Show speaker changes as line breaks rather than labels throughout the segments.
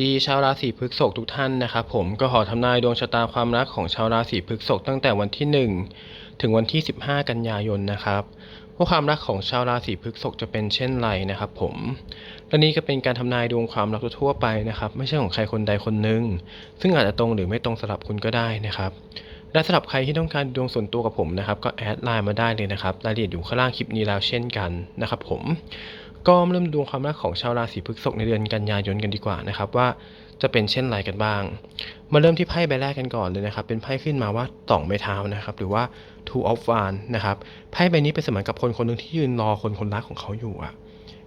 ดีชาวราศีพฤษภทุกท่านนะครับผมก็ขอทำนายดวงชะตาความรักของชาวราศีพฤษภตั้งแต่วันที่ 1 ถึงวันที่ 15 กันยายนนะครับว่าความรักของชาวราศีพฤษภจะเป็นเช่นไรนะครับผมและนี้ก็เป็นการทำนายดวงความรักทั่วไปนะครับ ไม่ใช่ของใครคนใดคนหนึ่งซึ่งอาจจะตรงหรือไม่ตรงสำหรับคุณก็ได้นะครับและสำหรับใครที่ต้องการดวงส่วนตัวกับผมนะครับ ก็แอดไลน์มาได้เลยนะครับรายละเอียดอยู่ข้างล่างคลิปนี้แล้วเช่นกันนะครับผม ก็เริ่มดวงความรักของชาวราศีพฤษภในเดือนกันยายนกันดีกว่านะครับว่าจะเป็นเช่นไรกันบ้าง มาเริ่มที่ไพ่ใบแรกกันก่อนเลยนะครับ เป็นไพ่ขึ้นมาว่าต่องไม้เท้านะครับ หรือว่า two of wands นะครับ ไพ่ใบนี้เป็นเสมือนกับคนคนหนึ่งที่ยืนรอคนคนรักของเขาอยู่อะ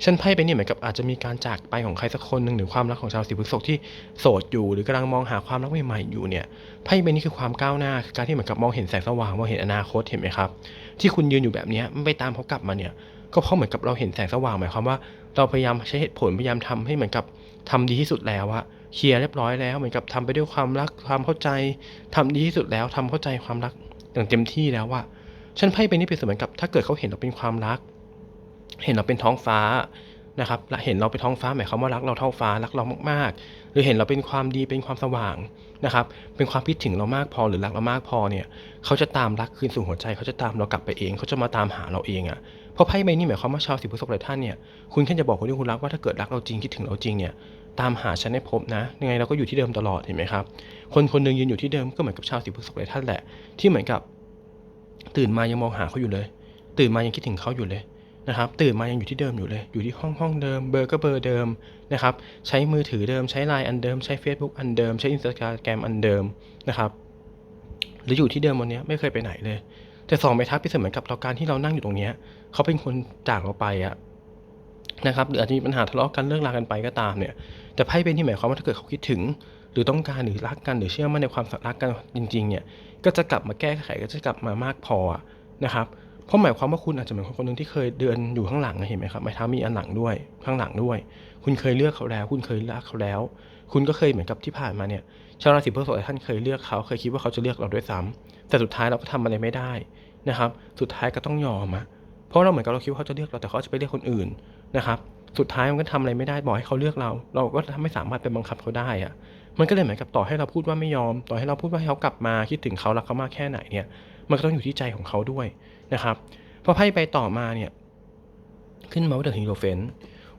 ฉันไพ่ใบนี้เหมือนกับอาจจะมีการจากไปของใครสักคนหนึ่งหรือความรักของชาวราศีพฤษภที่โสดอยู่ หรือกำลังมองหาความรักใหม่ๆอยู่เนี่ย ไพ่ใบนี้คือความก้าวหน้าคือการที่เหมือนกับมองเห็นแสงสว่างมองเห็นอนาคตเห็นไหมครับ ที่คุณยืนอยู่แบบนี้ไม่ไปตามเขากลับมาเนี่ย ก็เพราะเหมือนกับเราเห็นแสงสว่างหมายความว่า เราพยายามใช้เหตุผลพยายามทำให้เหมือนกับทำดีที่สุดแล้วอะเคลียร์เรียบร้อยแล้วเหมือนกับทำไปด้วยความรักความเข้าใจทำดีที่สุดแล้วทำเข้าใจความรักอย่างเต็มที่แล้วว่าฉันไพ่ไปนี่เป็นเสมือนกับ ถ้าเกิดเขาเห็นเราเป็นความรัก เห็นเราเป็นท้องฟ้านะครับและเห็นเราเป็นท้องฟ้าหมายความว่ารักเราเท่าฟ้ารักเรามากๆ หรือเห็นเราเป็นความดีเป็นความสว่างนะครับ เป็นความคิดถึงเรามากพอหรือรักเรามากพอเนี่ย เขาจะตามรักคืนสู่หัวใจ เขาจะตามเรากลับไปเอง เขาจะมาตามหาเราเองอะ เพราะไพ่ใบนี้หมายความว่าชาวสิบพฤษภหลายท่านเนี่ยคุณแค่จะบอกคนที่คุณรักว่าถ้าเกิดรักเราจริงคิดถึงเราจริงเนี่ยตามหาฉันให้พบนะยังไงเราก็อยู่ที่เดิมตลอดเห็นไหมครับ คนคนหนึ่งยืนอยู่ที่เดิมก็เหมือนกับชาวสิบพฤษภหลายท่านแหละ ที่เหมือนกับ ตื่นมายังมองหาเขาอยู่เลย ตื่นมายังคิดถึงเขาอยู่เลยนะครับตื่นมายังอยู่ที่เดิมอยู่เลย อยู่ที่ห้องห้องเดิมเบอร์ก็เบอร์เดิมนะครับใช้มือถือเดิมใช้ไลน์อันเดิมใช้ Facebook อันเดิมใช้อินสตาแกรมอันเดิมนะครับหรืออยู่ที่เดิมวันนี้ไม่เคยไปไหนเลย แต่สองใบทับเป็นเสมือนกับเราการที่เรานั่งอยู่ตรงเนี้ยเขาเป็นคนจากเราไปอะนะครับหรืออาจจะมีปัญหาทะเลาะกันเลิกลากันไปก็ตามเนี่ย แต่ไพ่เป็นที่หมายความว่าถ้าเกิดเขาคิดถึง หรือต้องการหรือรักกันหรือเชื่อมั่นในความรักกันจริง ๆ เนี่ย ก็จะกลับมาแก้ไขก็จะกลับมามากพอนะครับเพราะหมายความว่าคุณอาจจะเป็นคนคนหนึ่งที่เคยเดินอยู่ข้างหลังเห็นไหมครับไม้เท้ามีอันหลังด้วยข้างหลังด้วย คุณเคยเลือกเขาแล้ว คุณเคยรักเขาแล้ว คุณก็เคยเหมือนกับที่ผ่านมาเนี่ย ชาวราศีพฤษภท่านเคยเลือกเขาเคยคิดว่าเขาจะเลือกเราด้วยซ้ำแต่สุดท้ายเราก็ทำอะไรไม่ได้นะครับ สุดท้ายก็ต้องยอมอะเพราะเราเหมือนกับเราคิดว่าเขาจะเลือกเราแต่เขาจะไปเลือกคนอื่นนะครับ สุดท้ายมันก็ทำอะไรไม่ได้บอกให้เขาเลือกเรา เราก็ไม่สามารถไปบังคับเขาได้อะมันก็เลยเหมือนกับต่อให้เราพูดว่าไม่ยอม ต่อให้เราพูดว่าให้เขากลับมาคิดถึงเขารักเขามากแค่ไหนเนี่ย มันก็ต้องอยู่ที่ใจของเขาด้วยนะครับพอไพ่ไปต่อมาเนี่ย ขึ้นมาว่าเดอะฮีโรเฟน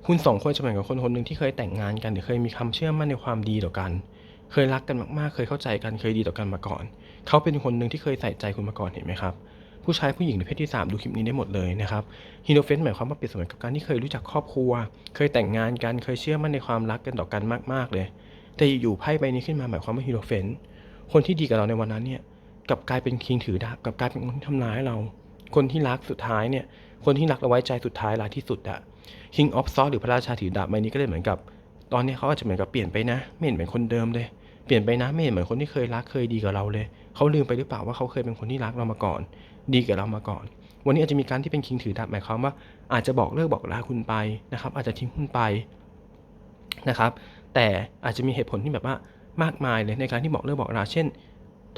คุณสองคนจะเหมือนกับคนคนหนึ่งที่เคยแต่งงานกันหรือเคยมีควาเชื่อมั่นในความดีต่อกัน เคยรักกันมากๆ เคยเข้าใจกัน เคยดีต่อกันมาก่อน เขาเป็นคนหนึ่งที่เคยใส่ใจคุณมาก่อนเห็นไหมครับ ผู้ชายผู้หญิงหรือเพศที่ 3 ดูคลิปนี้ได้หมดเลยนะครับฮีโนเฟนหมายความว่าเปรียบเสมือนกับการที่เคยรู้จักครอบครัว เคยแต่งงานกัน เคยเชื่อมั่นในความรักกันต่อกันมากๆเลย แต่อยู่ๆไพ่ใบนี้ขึ้นมาหมายความว่าฮีโนเฟนคนที่ดีกับเราในวันนั้นเนี่ยกับกลายเป็นคิงถือดาบกับกลายเป็นคนที่ทำร้ายเรา คนที่รักสุดท้ายเนี่ย คนที่รักเราไว้ใจสุดท้ายรายที่สุดอะ King of Swords หรือพระราชาถือดาบใบนี้ก็เลยเหมือนกับ ตอนนี้เขาอาจจะเหมือนกับเปลี่ยนไปนะ ไม่เห็นเป็นคนเดิมเลย เปลี่ยนไปนะไม่เห็นเหมือนคนที่เคยรักเคยดีกับเราเลย เขาลืมไปหรือเปล่าว่าเขาเคยเป็นคนที่รักเรามาก่อน ดีกับเรามาก่อน วันนี้อาจจะมีการที่เป็นคิงถือดาบหมายความว่า อาจจะบอกเลิกบอกลาคุณไปนะครับ อาจจะทิ้งคุณไปนะครับ แต่อาจจะมีเหตุผลที่แบบว่ามากมายเลยในการที่บอกเลิกบอกลาเช่น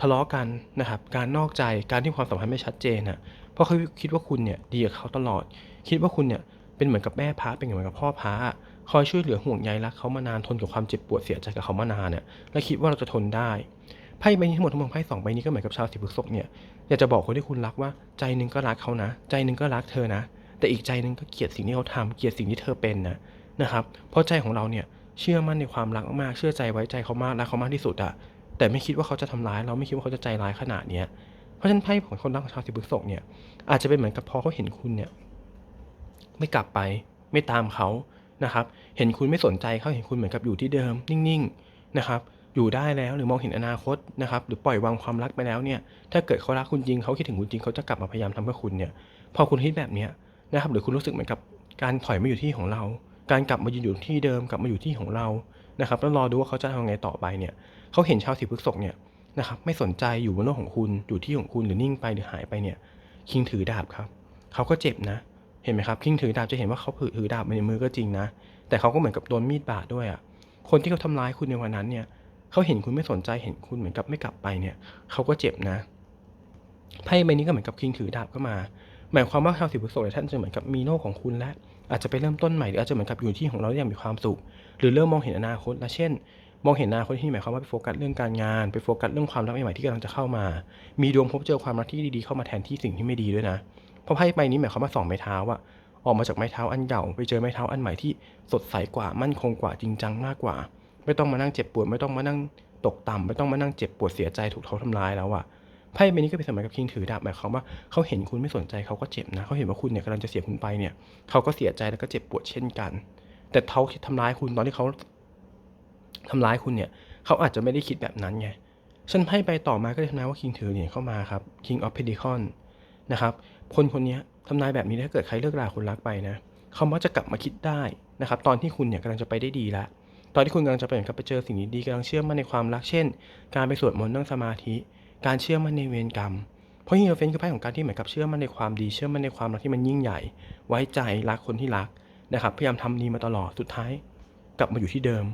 ทะเลาะกันนะครับ การนอกใจการที่ความสัมพันธ์ไม่ชัดเจนนะเพราะเขาคิดว่าคุณเนี่ยดีกับเขาตลอด คิดว่าคุณเนี่ยเป็นเหมือนกับแม่พระเป็นเหมือนกับพ่อพระ คอยช่วยเหลือห่วงใยรักเขามานานทนกับความเจ็บปวดเสียใจกับเขามานานเนี่ยและคิดว่าเราจะทนได้ไพ่ใบนี้ทั้งหมดทั้งมวลไพ่สองใบนี้ก็เหมือนกับชาวสิบพฤษภเนี่ยอยากจะบอกคนที่คุณรักว่าใจหนึ่งก็รักเขานะ ใจหนึ่งก็รักเธอนะ แต่อีกใจหนึ่งก็เกลียดสิ่งที่เขาทำเกลียดสิ่งที่เธอเป็นนะนะครับเพราะใจของเราเนี่ยเชื่อมั่นในความรักมากเชื่อใจไว้ใจเขามากรักเขามากที่สุดอะแต่ไม่คิดว่าเขาจะทำร้าย เราไม่คิดว่าเขาจะใจร้ายขนาดเนี้ยเพราะฉะนั้นไพ่ของคนรักของชาวสิบพฤษภเนี่ยอาจจะเป็นเหมือนกับพอเขาเห็นคุณเนี่ยไม่กลับไปไม่ตามเขา นะครับ เห็นคุณไม่สนใจเขาเห็นคุณเหมือนกับอยู่ที่เดิม นิ่งๆนะครับ อยู่ได้แล้วหรือมองเห็นอนาคตนะครับ หรือปล่อยวางความรักไปแล้วเนี่ย ถ้าเกิดเขารักคุณจริงเขาคิดถึงคุณจริงเขาจะกลับมาพยายามทำเพื่อคุณเนี่ย พอคุณคิดแบบเนี้ยนะครับ หรือคุณรู้สึกเหมือนกับการถอยมาอยู่ที่ของเรา การกลับมายืนอยู่ที่เดิมกลับมาอยู่ที่ของเรานะครับแล้วรอดูว่าเขาจะทำไงต่อไปเนี่ยเขาเห็นชาวสีพฤษภเนี่ยนะครับไม่สนใจอยู่บนโลกของคุณอยู่ที่ของคุณหรือนิ่งไปหรือหายไปเนี่ยคิงถือดาบครับเขาก็เจ็บนะ เห็นไหมครับคิงถือดาบจะเห็นว่าเขาถือดาบในมือก็จริงนะ แต่เขาก็เหมือนกับโดนมีดบาดด้วยอะคนที่เขาทำร้ายคุณในวันนั้นเนี่ยเขาเห็นคุณไม่สนใจเห็นคุณเหมือนกับไม่กลับไปเนี่ยเขาก็เจ็บนะไพ่ใบนี้ก็เหมือนกับคิงถือดาบก็มา หมายความว่าชาวสิบพฤษภท่านจะเหมือนกับมีโลกของคุณและ อาจจะไปเริ่มต้นใหม่หรืออาจจะเหมือนกับอยู่ที่ของเราอย่างมีความสุข หรือเริ่มมองเห็นอนาคตและเช่น มองเห็นอนาคตที่หมายความว่าไปโฟกัสเรื่องการงาน ไปโฟกัสเรื่องความรักใหม่ๆที่กำลังจะเข้ามา มีดวงพบเจอความรักที่ดีๆเข้ามาแทนที่สิ่งที่ไม่ดีด้วยนะ เพราะไพ่ใบนี้หมายความว่าสองไม้เท้าอะออกมาจากไม้เท้าอันเก่าไปเจอไม้เท้าอันใหม่ที่สดใสกว่ามั่นคงกว่าจริงจังมากกว่า ไม่ต้องมานั่งเจ็บปวดไม่ต้องมานั่งตกต่ำไม่ต้องมานั่งเจ็บปวดเสียใจถูกเขาทำร้ายแล้วอะไพ่ใบนี้ก็เป็นสมัยกับคิงถือดาบหมายความว่าเขาเห็นคุณไม่สนใจเขาก็เจ็บนะเขาเห็นว่าคุณเนี่ยกำลังจะเสียคุณไปเนี่ยเขาก็เสียใจแล้วก็เจ็บปวดเช่นกัน แต่เขาทำร้ายคุณตอนที่เขาทำร้ายคุณเนี่ยเขาอาจจะไม่ได้คิดแบบนั้นไงฉันไพ่ใบต่อมาก็เลยทำนายว่าคิงถือเหรียญเข้ามาครับ King of Pentacles นะครับ คนคนนี้ทำนายแบบนี้ถ้าเกิดใครเลิกราคนรักไปนะเขามักจะกลับมาคิดได้นะครับ ตอนที่คุณเนี่ยกำลังจะไปได้ดีแล้วตอนที่คุณกำลังจะไปเหมือนกับไปเจอสิ่งดีๆกำลังเชื่อมั่นในความรักเช่น การไปสวดมนต์นั่งสมาธิ การเชื่อมั่นในเวรกรรมเพราะฮีโรเฟนคือไพ่ของการที่เหมือนกับเชื่อมั่นในความดีเชื่อมั่นในความรักที่มันยิ่งใหญ่ ไว้ใจรักคนที่รักนะครับ พยายามทำดีมาตลอดสุดท้าย กลับมาอยู่ที่เดิม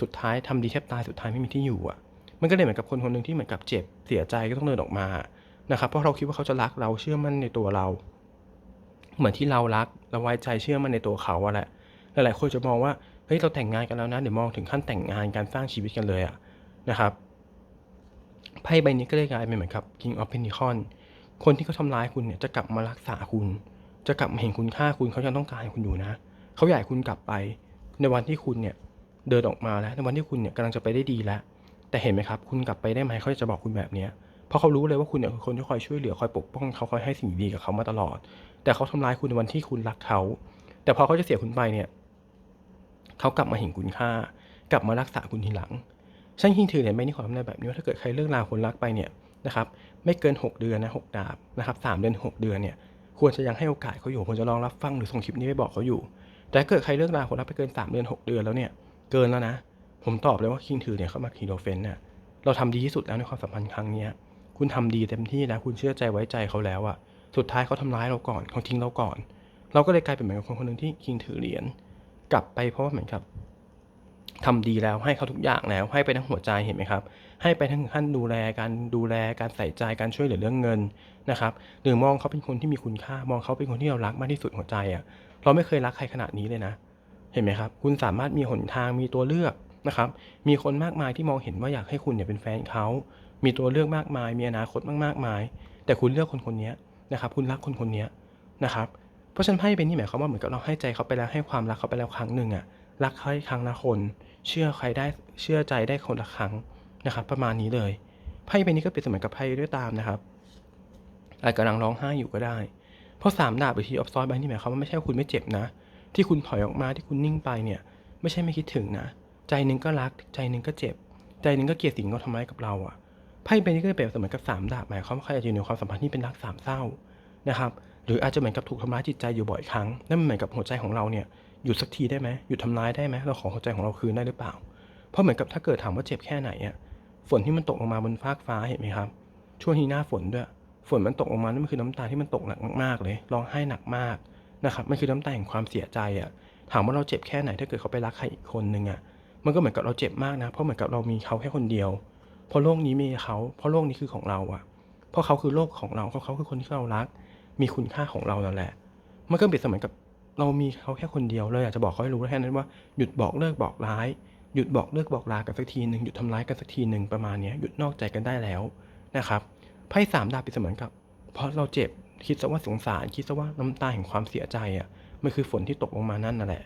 สุดท้ายทำดีแทบตายสุดท้ายไม่มีที่อยู่อะ มันก็เลยเหมือนกับคนคนหนึ่งที่เหมือนกับเจ็บเสียใจก็ต้องเดินออกมา นะครับเพราะเราคิดว่าเขาจะรักเราเชื่อมั่นในตัวเรา เหมือนที่เรารักเราไว้ใจเชื่อมั่นในตัวเขาอะแหละหลายๆคนจะมองว่าเฮ้ยเราแต่งงานกันแล้วนะเดี๋ยวมองถึงขั้นแต่งงานการสร้างชีวิตกันเลยอะนะครับไพ่ใบนี้ก็เลยกลายเป็นเหมือนกับ King of Pentacles คนที่เขาทำร้ายคุณเนี่ยจะกลับมารักษาคุณ จะกลับมาเห็นคุณค่าคุณเขายังต้องการคุณอยู่นะเขาอยากคุณกลับไป ในวันที่คุณเนี่ยเดินออกมาแล้วในวันที่คุณเนี่ยกำลังจะไปได้ดีแล้ว แต่เห็นไหมครับ คุณกลับไปได้ไหมเขาจะบอกคุณแบบเนี้ย เพราะเขารู้เลยว่าคุณเนี่ยคือคนที่คอยช่วยเหลือคอยปกป้องเขาคอยให้สิ่งดีกับเขามาตลอด แต่เขาทำร้ายคุณในวันที่คุณรักเขา แต่พอเขาจะเสียคุณไปเนี่ยเขากลับมาเห็นคุณค่า กลับมารักษาคุณทีหลังฉันคิงถือเนี่ยไม่นี่ขอทำนายแบบนี้ว่าถ้าเกิดใครเลิกลาคนรักไปเนี่ยนะครับไม่เกิน 6 เดือนนะหกดาบนะครับสามเดือน 6 เดือนเนี่ยควรจะยังให้โอกาสเขาอยู่ควรจะลองรับฟังหรือส่งคลิปนี้ไปบอกเขาอยู่ แต่ถ้าเกิดใครเลิกลาคนรักไปเกิน 3 เดือน 6 เดือนแล้วเนี่ยเกินแล้วนะ ผมตอบเลยว่าคิงถือเนี่ยเข้ามาคีโดเฟนเนี่ยเราทำดีที่สุดแล้วในความสัมพันธ์ครั้งนี้ คุณทำดีเต็มที่แล้วคุณเชื่อใจไว้ใจเขาแล้วอะสุดท้ายเขาทำร้ายเราก่อนเขาทิ้งเราก่อน เราก็เลยกลายเป็นเหมือนกับคนคนหนึ่งที่คิงถือเหรียญกลับไปเพราะว่าเหมือนกับทำดีแล้วให้เขาทุกอย่างแล้ว ให้ไปทั้งหัวใจเห็นไหมครับ ให้ไปทั้งขั้นดูแลการดูแลการใส่ใจการช่วยเหลือเรื่องเงินนะครับหรือมองเขาเป็นคนที่มีคุณค่ามองเขาเป็นคนที่เรารักมากที่สุดหัวใจอะเราไม่เคยรักใครขนาดนี้เลยนะ เห็นไหมครับ คุณสามารถมีหนทางมีตัวเลือก นะครับ มีคนมากมายที่มองเห็นว่าอยากให้คุณเนี่ยเป็นแฟนเขา มีตัวเลือกมากมาย มีอนาคตมากมาย แต่คุณเลือกคนคนนี้นะครับ คุณรักคนคนนี้นะครับ เพราะฉะนันไพ่เป็นนี่หมายความว่าเหมือนกับเราให้ใจเขาไปแล้วให้ความรักเขาไปแล้วครั้งหนึ่งอะรักเขาครั้งละคน เชื่อใครได้เชื่อใจได้คนละครั้งนะครับ ประมาณนี้เลยไพ่ใบนี้ก็เป็นเสมือนกับไพ่ด้วยตามนะครับอาจกำลังร้องไห้อยู่ก็ได้ เพราะสามดาบหรือทีออฟซอยใบนี้หมายความว่าไม่ใช่ว่าคุณไม่เจ็บนะ ที่คุณถอยออกมาที่คุณนิ่งไปเนี่ย ไม่ใช่ไม่คิดถึงนะ ใจหนึ่งก็รัก ใจหนึ่งก็เจ็บ ใจหนึ่งก็เกลียดสิ่งที่เขาทำร้ายกับเราอะไพ่ใบนี้ก็เลยเปรียบเสมือนกับสามดาบหมายความว่าใครอาจจะอยู่ในความสัมพันธ์ที่เป็นรักสามเศร้านะครับหรืออาจจะเหมือนกับถูกทำร้ายจิตใจอยู่บ่อยครั้งนั่นเหมือนกับหัวใจของเราเนี่ยหยุดสักทีได้ไหมหยุดทำร้ายได้ไหมเราขอหัวใจของเราคืนได้หรือเปล่า เพราะเหมือนกับถ้าเกิดถามว่าเจ็บแค่ไหนอะฝนที่มันตกลงมาบนฟากฟ้าเห็นไหมครับ ช่วงที่หน้าฝนด้วย ฝนมันตกลงมานั่นมันคือน้ำตาที่มันตกหนักมากๆเลยร้องไห้หนักมากนะครับมันคือน้ำตาแห่งความเสียใจอะถามว่าเราเจ็บแค่ไหนถ้าเกิดเขาไปรักใครอีกคนนึงอะ มันก็เหมือนกับเราเจ็บมากนะ เพราะเหมือนกับเรามีเขาแค่คนเดียว เพราะโลกนี้มีเขา เพราะโลกนี้คือของเราอะเพราะเขาคือโลกของเราเพราะเขาคือคนที่เรารัก มีคุณค่าของเรานั่นแหละ มันก็เปรียบเสมือนกับเรามีเขาแค่คนเดียวเลยอยากจะบอกเขาให้รู้แค่นั้นว่าหยุดบอกเลิกบอกร้ายหยุดบอกเลิกบอกลากันสักทีหนึ่งหยุดทำร้ายกันสักทีหนึ่งประมาณนี้หยุดนอกใจกันได้แล้วนะครับไพ่สามดาบเปรียบเสมือนกับ เพราะเราเจ็บคิดซะว่าสงสารคิดซะว่าน้ำตาแห่งความเสียใจอะมันคือฝนที่ตกลงมานั่นน่ะแหละ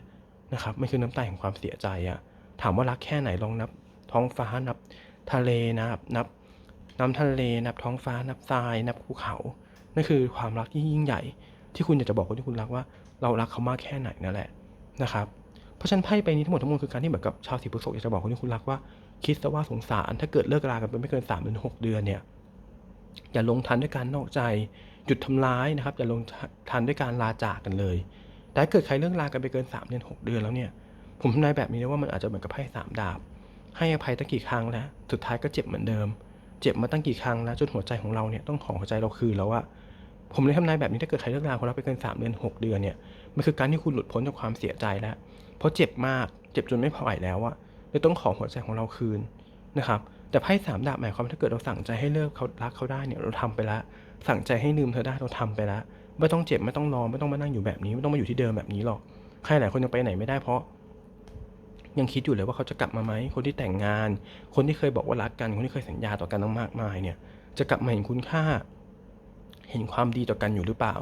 นะครับมันคือน้ำตาแห่งความเสียใจอะ ถามว่ารักแค่ไหนลองนับ ท้องฟ้านับ ทะเลนะครับนับน้ำทะเลนับท้องฟ้านับทรายนับภูเขา นั่นคือความรักที่ยิ่งใหญ่ ที่คุณอยากจะบอกคนที่คุณรักว่า เรารักเขามากแค่ไหนนั่นแหละนะครับ เพราะฉะนั้นไพ่ใบนี้ทั้งหมดทั้งมวลคือการที่เหมือนกับชาวสีพฤษภอยากจะบอกคนที่คุณรักว่า คิดซะว่าสงสาร ถ้าเกิดเลิกรากันไปไม่เกินสามเดือนหกเดือนเนี่ยอย่าลงทันด้วยการนอกใจ หยุดทำร้ายนะครับ อย่าลงทันด้วยการลาจากกันเลย แต่เกิดใครเลิกรากันไปเกินสามเดือนหกเดือนแล้วเนี่ย ผมทำนายแบบนี้นะว่ามันอาจจะเหมือนกับไพ่สามดาบ ให้อภัยตั้งกี่ครั้งแล้ว สุดท้ายก็เจ็บเหมือนเดิม เจ็บมาตั้งกี่ครั้งแล้วจนหัวใจของเราเนี่ยต้องขอหัวใจเราคืนแล้วอะผมเลยทำนายแบบนี้ถ้าเกิดใครเลิกราคนรักไปเกินสามเดือนหกเดือนเนี่ยมันคือการที่คุณหลุดพ้นจากความเสียใจแล้ว เพราะเจ็บมากเจ็บจนไม่พอไหวแล้วอะเลยต้องขอหัวใจของเราคืนนะครับแต่ไพ่สามดาบหมายความว่าถ้าเกิดเราสั่งใจให้เลิกเขารักเขาได้เนี่ยเราทำไปแล้ว สั่งใจให้ลืมเธอได้เราทำไปแล้วไม่ต้องเจ็บไม่ต้องรอไม่ต้องมานั่งอยู่แบบนี้ไม่ต้องมาอยู่ที่เดิมแบบนี้หรอกใครหลายคนยังไปไหนไม่ได้เพราะ ยังคิดอยู่เลยว่าเขาจะกลับมาไหมคนที่แต่งงาน คนที่เคยบอกว่ารักกัน คนที่เคยสัญญาต่อกันตั้งมากมายเนี่ย จะกลับมาเห็นคุณค่า เห็นความดีต่อกันอยู่หรือเปล่า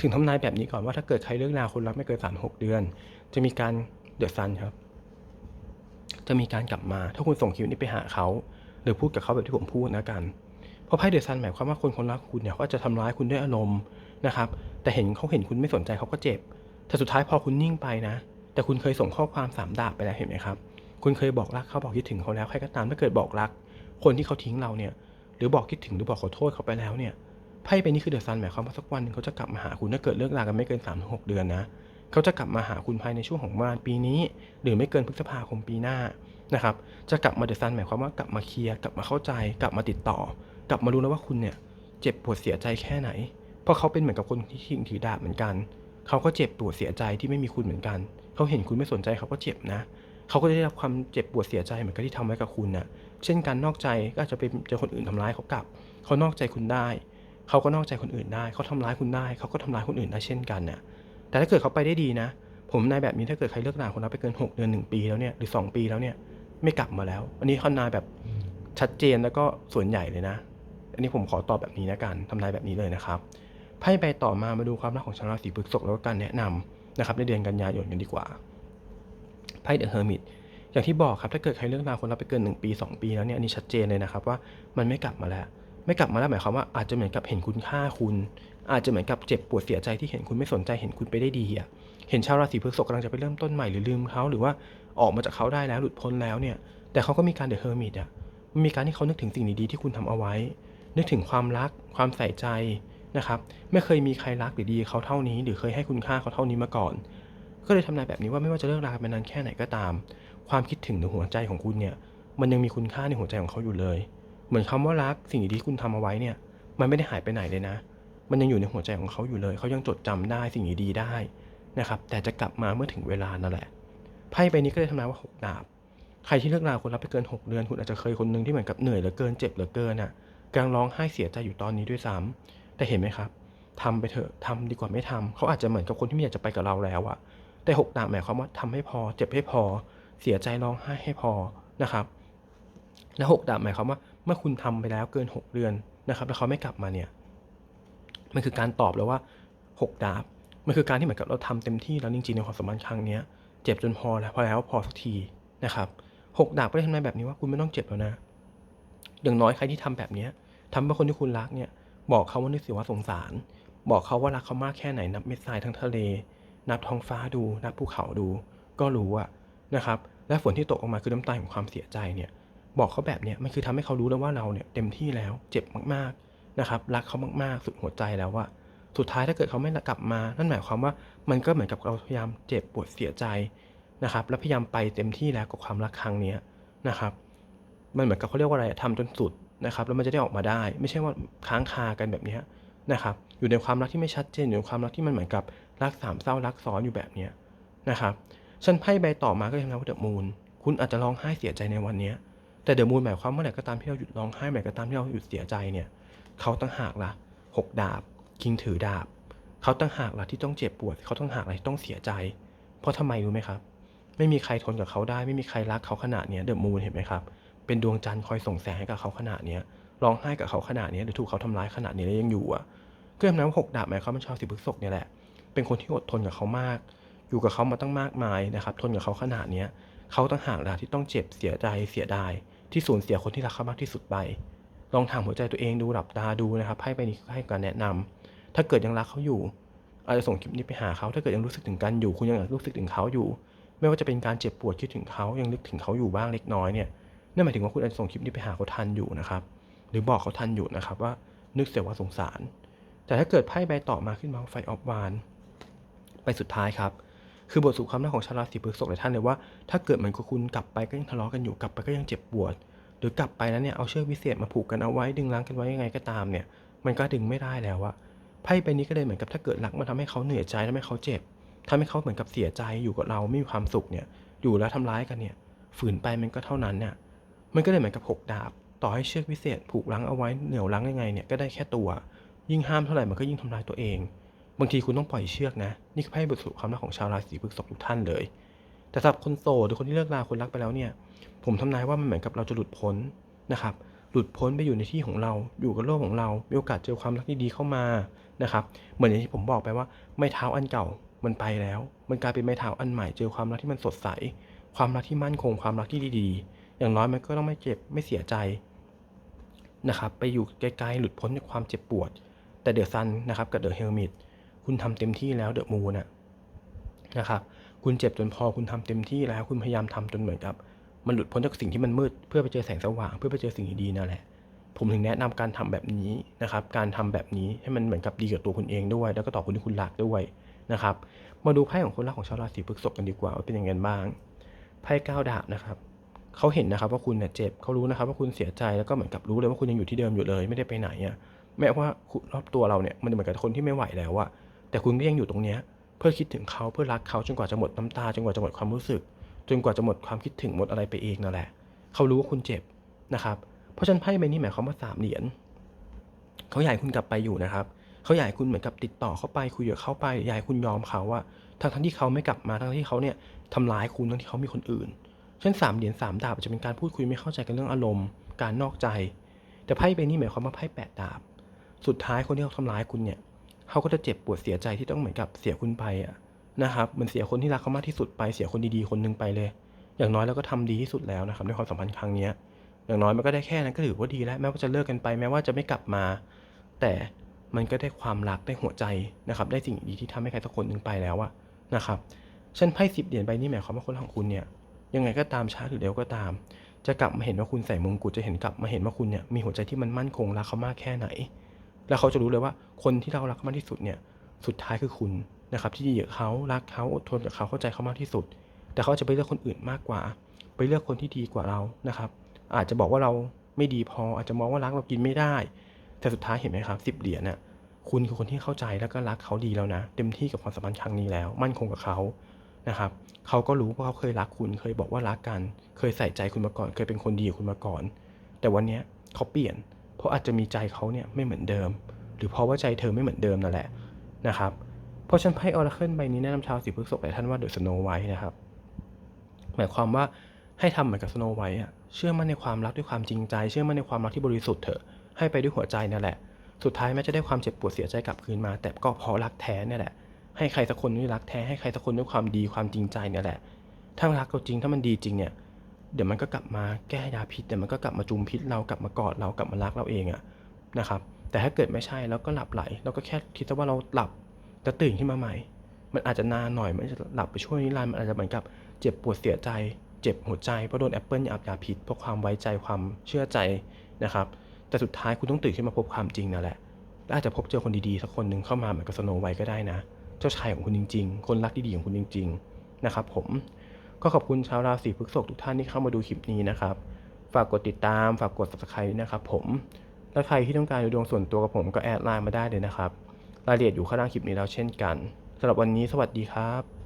ถึงทำนายแบบนี้ก่อนว่าถ้าเกิดใครเลิกลาคนรักไม่เกินสามหกเดือน จะมีการเดือดซันครับ จะมีการกลับมา ถ้าคุณส่งคิวนี้ไปหาเขาหรือพูดกับเขาแบบที่ผมพูดนะกัน เพราะไพ่เดือดซันหมายความว่าคนคนรักคุณเนี่ยเขาจะทำร้ายคุณด้วยอารมณ์นะครับ แต่เห็นเขาเห็นคุณไม่สนใจเขาก็เจ็บ แต่สุดท้ายพอคุณนิ่งไปนะ แต่คุณเคยส่งข้อความสามดาบไปแล้วเห็นไหมครับ คุณเคยบอกรักเขาบอกคิดถึงเขาแล้วใครก็ตามถ้าเกิดบอกรัก คนที่เขาทิ้งเราเนี่ย หรือบอกคิดถึงหรือบอกขอโทษเขาไปแล้วเนี่ยไพ่ใบนี้คือเดอะซันหมายความว่าสักวันนึงเขาจะกลับมาหาคุณถ้าเกิดเลิกลากันไม่เกิน3ามถึงหเดือนนะเขาจะกลับมาหาคุณภายในช่วงของประมาณปีนี้ หรือไม่เกินพฤษภาคมปีหน้านะครับจะกลับมาเดอะซันหมายความว่ากลับมาเคลียร์กลับมาเข้าใจ กลับมาติดต่อ กลับมารู้แล้วว่าคุณเนี่ยเจ็บปวดเสียใจแค่ไหน เพราะเขาเป็นเหมือนกับคนที่ทิ้งถือดาบเหมือนกัน เขาก็เจ็บปวดเสียใจที่ไม่มีคุณเหมือนกัน เขาเห็นคุณไม่สนใจเขาก็เจ็บนะ เขาก็ได้รับความเจ็บปวดเสียใจเหมือนกับที่ทำไว้กับคุณน่ะเช่นการนอกใจก็อาจจะไปเจอคนอื่นทำร้ายเขากลับ เขานอกใจคุณได้ เขาก็นอกใจคนอื่นได้ เขาทำร้ายคุณได้ เขาก็ทำร้ายคนอื่นได้เช่นกันน่ะแต่ถ้าเกิดเขาไปได้ดีนะ ผมนายแบบนี้ถ้าเกิดใครเลิกลาคนรักไปเกิน 6 เดือน 1 ปีแล้วเนี่ยหรือ 2 ปีแล้วเนี่ยไม่กลับมาแล้ว อันนี้เขานายแบบชัดเจนแล้วก็ส่วนใหญ่เลยนะ อันนี้ผมขอตอบแบบนี้นะกันทำนายแบบนี้เลยนะครับไพ่ใบต่อมามาดูความรักของชาวราศีพฤษภแล้วก็การแนะนำ นะครับในเดือนกันยายนกันดีกว่าไพ่เดอะเฮอร์มิตอย่างที่บอกครับถ้าเกิดใครเลิกลาคนเรักไปเกิน 1 ปี 2 ปีแล้วเนี่ยอันนี้ชัดเจนเลยนะครับว่ามันไม่กลับมาแล้ว ไม่กลับมาแล้วหมายความว่าอาจจะเหมือนกับเห็นคุณค่าคุณ อาจจะเหมือนกับเจ็บปวดเสียใจที่เห็นคุณไม่สนใจเห็นคุณไปได้ดีอะเห็นชาวราศีพฤษภกำลังจะไปเริ่มต้นใหม่หรือลืมเขาหรือว่าออกมาจากเขาได้แล้วหลุดพ้นแล้วเนี่ย แต่เขาก็มีการเดอะเฮอร์มิตอะมันมีการที่เขานึกถึงสิ่งดีๆที่คุณทำเอาไว้ นึกถึงความรัก ความใส่ใจ นะครับไม่เคยมีใครรักหรือดีเขาเท่านี้ หรือเคยให้คุณค่าเขาเท่านี้มาก่อน ก็เลยทำนายแบบนี้ว่าไม่ว่าจะเลิกรากันไปนานแค่ไหนก็ตาม ความคิดถึงในหัวใจของคุณเนี่ยมันยังมีคุณค่าในหัวใจของเขาอยู่เลย เหมือนคำว่ารักสิ่งดีๆที่คุณทำเอาไว้เนี่ยมันไม่ได้หายไปไหนเลยนะ มันยังอยู่ในหัวใจของเขาอยู่เลย เขายังจดจำได้สิ่งดีๆได้นะครับแต่จะกลับมาเมื่อถึงเวลานั่นแหละไพ่ใบนี้ก็เลยทำนายว่าหกดาบ ใครที่เลิกราคนรักไปเกิน 6 เดือน คุณอาจจะเคยคนหนึ่งที่เหมือนกับเหนื่อยเหลือเกินเจ็บเหลือเกินอะกำลังร้องไห้เสียใจอยู่ตอนนี้ด้วยซ้ำ แต่เห็นไหมครับทำไปเถอะทำดีกว่าไม่ทำเขาอาจจะเหมือนกับคนที่ไม่อยากจะไปกับเราแล้วอะแต่หกดาบหมายความว่าทำให้พอ เจ็บให้พอ เสียใจร้องไห้ให้พอนะครับ และหกดาบหมายความว่าเมื่อคุณทำไปแล้วเกิน 6 เดือนนะครับ แล้วเขาไม่กลับมาเนี่ย มันคือการตอบแล้วว่าหกดาบ มันคือการที่เหมือนกับเราทำเต็มที่แล้วจริงๆในความสัมพันธ์ครั้งนี้เจ็บจนพอแล้วพอแล้วพอสักทีนะครับหกดาบก็ได้ทำนายแบบนี้ว่าคุณไม่ต้องเจ็บแล้วนะ อย่างน้อยใครที่ทำแบบเนี้ยทำเพื่อคนที่คุณรักเนี่ย บอกเขาว่านึกเสียว่าสงสาร บอกเขาว่ารักเขามากแค่ไหนนับเม็ดทรายทั้งทะเล นับท้องฟ้าดูนับภูเขาดู ก็รู้อะนะครับ และฝนที่ตกออกมาคือน้ำตาของความเสียใจเนี่ย บอกเขาแบบเนี้ยมันคือทำให้เขารู้แล้วว่าเราเนี่ยเต็มที่แล้วเจ็บมากๆนะครับ รักเขามากๆ สุดหัวใจแล้วว่าสุดท้ายถ้าเกิดเขาไม่กลับมา นั่นหมายความว่ามันก็เหมือนกับเราพยายามเจ็บปวดเสียใจนะครับ และพยายามไปเต็มที่แล้วกับความรักครั้งนี้นะครับ มันเหมือนกับเขาเรียกว่าอะไรอะทำจนสุด นะครับแล้วมันจะได้ออกมาได้ ไม่ใช่ว่าค้างคากันแบบนี้นะครับอยู่ในความรักที่ไม่ชัดเจนอยู่ในความรักที่มันเหมือนกับรักสามเศร้ารักซ้อนอยู่แบบนี้นะครับฉันไพ่ใบต่อมาก็ยังนะว่าเดอะมูนคุณอาจจะร้องไห้เสียใจในวันนี้แต่เดอะมูนหมายความเมื่อไหร่ก็ตามที่เราหยุดร้องไห้เมื่อไหร่ก็ตามที่เราหยุดเสียใจเนี่ยเขาตั้งหากล่ะหกดาบคิงถือดาบ เขาตั้งหากล่ะที่ต้องเจ็บปวด เขาตั้งหากล่ะที่ต้องเสียใจ เพราะทำไมรู้ไหมครับ ไม่มีใครทนกับเขาได้ ไม่มีใครรักเขาขนาดเนี้เดอะมูนเห็นไหมครับ เป็นดวงจันทร์คอยส่งแสงให้กับเขาขนาดเนี้ยร้องไห้กับเขาขนาดนี้หรือถูกเขาทำร้ายขนาดนี้แล้วยังอยู่อะก็ทำนั้นว่าหกดาบหมายความว่าชาวสิบพฤษภเนี่ยแหละ เป็นคนที่อดทนกับเขามาก อยู่กับเขามาตั้งมากมายนะครับทนกับเขาขนาดเนี้ยเขาตั้งหากล่ะที่ต้องเจ็บเสียใจเสียดาย ที่สูญเสียคนที่รักเขามากที่สุดไปลองถามหัวใจตัวเองดูหลับตาดูนะครับไพ่ใบนี้ให้การแนะนำถ้าเกิดยังรักเขาอยู่ อาจจะส่งคลิปนี้ไปหาเขาถ้าเกิดยังรู้สึกถึงกันอยู่คุณยังรู้สึกถึงเขาอยู่ ไม่ว่าจะเป็นการเจ็บปวดคิดถึงเขายังนึกถึงเขาอยู่บ้างเล็กน้อยเนี่ย นั่นหมายถึงว่าคุณอาจจะส่งคลิปนี้ไปหาเขาทันอยู่นะครับ หรือบอกเขาทันอยู่นะครับว่านึกเสียว่าสงสาร แต่ถ้าเกิดไพ่ใบต่อมาขึ้นมาไฟออฟวานไปสุดท้ายครับ คือบทสรุปความรักของชาวราศีพฤษภหลายท่านเลยว่า ถ้าเกิดเหมือนกับคุณกลับไปก็ยังทะเลาะกันอยู่กลับไปก็ยังเจ็บปวด หรือกลับไปแล้วเนี่ยเอาเชือกวิเศษมาผูกกันเอาไว้ดึงรั้งกันไว้ยังไงก็ตามเนี่ย มันก็ดึงไม่ได้แล้วอะไพ่ใบนี้ก็เลยเหมือนกับถ้าเกิดรักมันทำให้เขาเหนื่อยใจทำให้เขาเจ็บทำให้เขาเหมือนกับเสียใจอยู่กับเราไม่มีความสุขเนี่ยอยู่แล้วทำร้ายกันเนี่ยฝืนไปมันก็เท่านั้นเนี่ย มันก็เลยเหมือนกับหกดาบ ต่อให้เชือกวิเศษผูกรั้งเอาไว้เหนี่ยวรั้งยังไงเนี่ยก็ได้แค่ตัว ยิ่งห้ามเท่าไหร่มันก็ยิ่งทำร้ายตัวเอง บางทีคุณต้องปล่อยเชือกนะ นี่คือไพ่บทสรุปความรักของชาวราศีพฤษภทุกท่านเลย แต่สำหรับคนโสดหรือคนที่เลิกราคนรักไปแล้วเนี่ย ผมทำนายว่ามันเหมือนกับเราจะหลุดพ้นนะครับหลุดพ้นไปอยู่ในที่ของเรา อยู่กับโลกของเรา มีโอกาสเจอความรักที่ดีเข้ามา นะครับ เหมือนอย่างที่ผมบอกไปว่า ไม้เท้าอันเก่า มันไปแล้ว มันกลายเป็นไม้เท้าอันใหม่ เจอความรักที่มันสดใส ความรักที่มั่นคง ความรักที่ดีๆ อย่างน้อยมันก็ต้องไม่เจ็บไม่เสียใจนะครับ ไปอยู่ไกลๆหลุดพ้นจากความเจ็บปวด แต่เดอะซันนะครับกับเดอะเฮลมิตคุณทำเต็มที่แล้วเดอะมูนนะนะครับ คุณเจ็บจนพอคุณทำเต็มที่แล้ว คุณพยายามทำจนเหมือนกับ มันหลุดพ้นจากสิ่งที่มันมืดเพื่อไปเจอแสงสว่าง เพื่อไปเจอสิ่งดีๆนั่นแหละผมถึงแนะนำการทำแบบนี้นะครับ การทำแบบนี้ให้มันเหมือนกับดีกับตัวคุณเองด้วย แล้วก็ต่อคนที่คุณรักด้วยนะครับ มาดูไพ่ของคนรักของชาวราศีพฤษภกันดีกว่าว่าเป็นยังไงบ้าง ไพ่เก้าดาบนะครับ เขาเห็นนะครับว่าคุณเนี่ยเจ็บเขารู้นะครับว่าคุณเสียใจแล้วก็เหมือนกับรู้เลยว่าคุณยังอยู่ที่เดิมอยู่เลย ไม่ได้ไปไหนอะแม้ว่ารอบตัวเราเนี่ยมันเหมือนกับคนที่ไม่ไหวแล้วอะแต่คุณก็ยังอยู่ตรงเนี้ยเพื่อคิดถึงเขาเพื่อรักเขาจนกว่าจะหมดน้ำตาจนกว่าจะหมดความรู้สึก จนกว่าจะหมดความคิดถึงหมดอะไรไปเองนั่นแหละ เขารู้ว่าคุณเจ็บนะครับ เพราะฉะนั้นไพ่ใบนี้หมายความว่าสามเหรียญเขาอยากให้คุณกลับไปอยู่นะครับเขาอยากให้คุณเหมือนกับติดต่อเข้าไปคุยกับเขาไปอยากให้คุณยอมเขาว่าทั้งทั้งที่เขาไม่กลับมาทั้งที่เขาเนี่ยทำร้ายคุณทั้งที่เขามีคนอื่น เช่นสามเหรียญสามดาบอาจจะเป็นการพูดคุยไม่เข้าใจกันเรื่องอารมณ์ การนอกใจ แต่ไพ่ใบนี้หมายความว่าไพ่แปดดาบ สุดท้ายคนที่เขาทำร้ายคุณเนี่ยเขาก็จะเจ็บปวดเสียใจที่ต้องเหมือนกับเสียคุณไปอะนะครับมันเสียคนที่รักเขามากที่สุดไปเสียคนดีๆคนหนึงไปเลย อย่างน้อยเราก็ทำดีที่สุดแล้วนะครับในความสัมพันธ์ครั้งนี้อย่างน้อยมันก็ได้แค่นั้นก็ถือว่าดีแล้วแม้ว่าจะเลิกกันไปแม้ว่าจะไม่กลับมา แต่มันก็ได้ความรักได้หัวใจนะครับ ได้สิ่งดีที่ทำให้ใครสักคนหนึ่งไปแล้วอะนะครับฉันไพ่สิบเหรียญใบนี้หมายความว่าคนของคุณเนี่ย ยังไงก็ตามช้าหรือเร็วก็ตาม จะกลับมาเห็นว่าคุณใส่มงกุฎจะเห็นกลับมาเห็นว่าคุณเนี่ยมีหัวใจที่มันมั่นคงรักเขามากแค่ไหน แล้วเขาจะรู้เลยว่าคนที่เรารักมากที่สุดเนี่ยสุดท้ายคือคุณนะครับที่ดีกับเขารักเขาอดทนกับเขาเข้าใจเขามากที่สุด แต่เขาจะไปเลือกคนอื่นมากกว่า ไปเลือกคนที่ดีกว่าเรานะครับ อาจจะบอกว่าเราไม่ดีพออาจจะมองว่ารักเรากินไม่ได้ แต่สุดท้ายเห็นไหมครับสิบเหรียญน่ะคุณคือคนที่เข้าใจแล้วก็รักเขาดีแล้วนะ เต็มที่กับความสัมพันธ์ครั้งนี้แล้ว มั่นคงกับเขา นะครับเขาก็รู้ว่าเขาเคยรักคุณ เคยบอกว่ารักกัน เคยใส่ใจคุณมาก่อน เคยเป็นคนดีกับคุณมาก่อน แต่วันนี้เขาเปลี่ยน เพราะอาจจะมีใจเขาเนี่ยไม่เหมือนเดิม หรือเพราะว่าใจเธอไม่เหมือนเดิมนั่นแหละนะครับเพราะฉันไพ่ออร์เคิลใบนี้แนะนำชาวสีพฤษภหลายท่านว่าเดอะสโนไวท์นะครับหมายความว่าให้ทำเหมือนกับสโนไวท์อะเชื่อมั่นในความรักด้วยความจริงใจ เชื่อมั่นในความรักที่บริสุทธิ์เถอะให้ไปด้วยหัวใจนั่นแหละ สุดท้ายแม้จะได้ความเจ็บปวดเสียใจกลับคืนมา แต่ก็เพราะรักแท้นี่แหละ ให้ใครสักคนด้วยรักแท้ให้ใครสักคนด้วยความดีความจริงใจเนี่ยแหละ ถ้ารักเราจริงถ้ามันดีจริงเนี่ย เดี๋ยวมันก็กลับมาแก้ยาพิษเดี๋ยวมันก็กลับมาจุมพิษเรากลับมากอดเรากลับมารักเราเองอะนะครับ แต่ถ้าเกิดไม่ใช่แล้วก็หลับไหลเราก็แค่คิดซะว่าเราหลับจะตื่นขึ้นมาใหม่ มันอาจจะนานหน่อยมันจะหลับไปช่วงนิรันมันอาจจะเหมือนกับเจ็บปวดเสียใจ เจ็บหัวใจเพราะโดนแอปเปิลอาบยาพิษเพราะความไว้ใจความเชื่อใจนะครับ แต่สุดท้ายคุณต้องตื่นขึ้นมาพบความจริงนั่นแหละและอาจจะพบเจอคนดีๆสักคนหนึ่งเข้ามาเหมือนกับสโนไวก็ได้นะ เจ้าชายของคุณจริง ๆ คนรักดีๆของคุณจริง ๆ นะครับผมก็ขอบคุณชาวราศีพฤษภทุกท่านที่เข้ามาดูคลิปนี้นะครับ ฝากกดติดตาม ฝากกด subscribe นะครับผม และใครที่ต้องการดูดวงส่วนตัวกับผมก็แอดไลน์มาได้เลยนะครับ รายละเอียดอยู่ข้างล่างคลิปนี้แล้วเช่นกันสำหรับวันนี้สวัสดีครับ